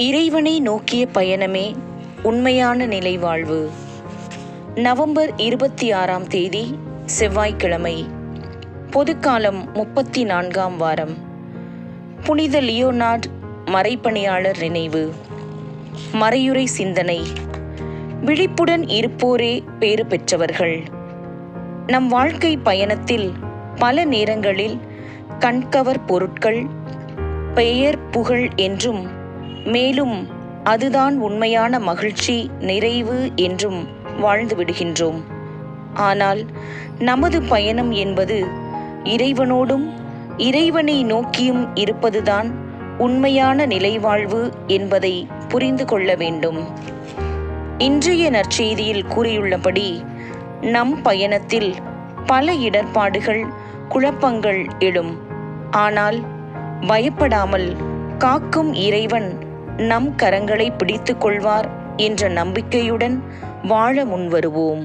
இறைவனை நோக்கிய பயணமே உண்மையான நிலைவாழ்வு நவம்பர் இருபத்தி ஆறாம் தேதி செவ்வாய்க்கிழமை பொதுக்காலம் முப்பத்தி நான்காம் வாரம். புனித லியோனார்ட் மறைப்பணியாளர் நினைவு. மறையுறை சிந்தனை. விழிப்புடன் இருப்போரே பேறு பெற்றவர்கள். நம் வாழ்க்கை பயணத்தில் பல நேரங்களில் கண்கவர் பொருட்கள் பெயர் புகழ் என்றும் மேலும் அதுதான் உண்மையான மகிழ்ச்சி நிறைவு என்றும் வாழ்ந்து விடுகின்றோம். ஆனால் நமது பயணம் என்பது இறைவனோடும் இறைவனை நோக்கியும் இருப்பதுதான் உண்மையான நிலைவாழ்வு என்பதை புரிந்து கொள்ள வேண்டும். இன்றைய நற்செய்தியில் கூறியுள்ளபடி நம் பயணத்தில் பல இடர்பாடுகள் குழப்பங்கள் எழும். ஆனால் பயப்படாமல் காக்கும் இறைவன் நம் கரங்களை பிடித்துக் கொள்வார் என்ற நம்பிக்கையுடன் வாழ முன்வருவோம்.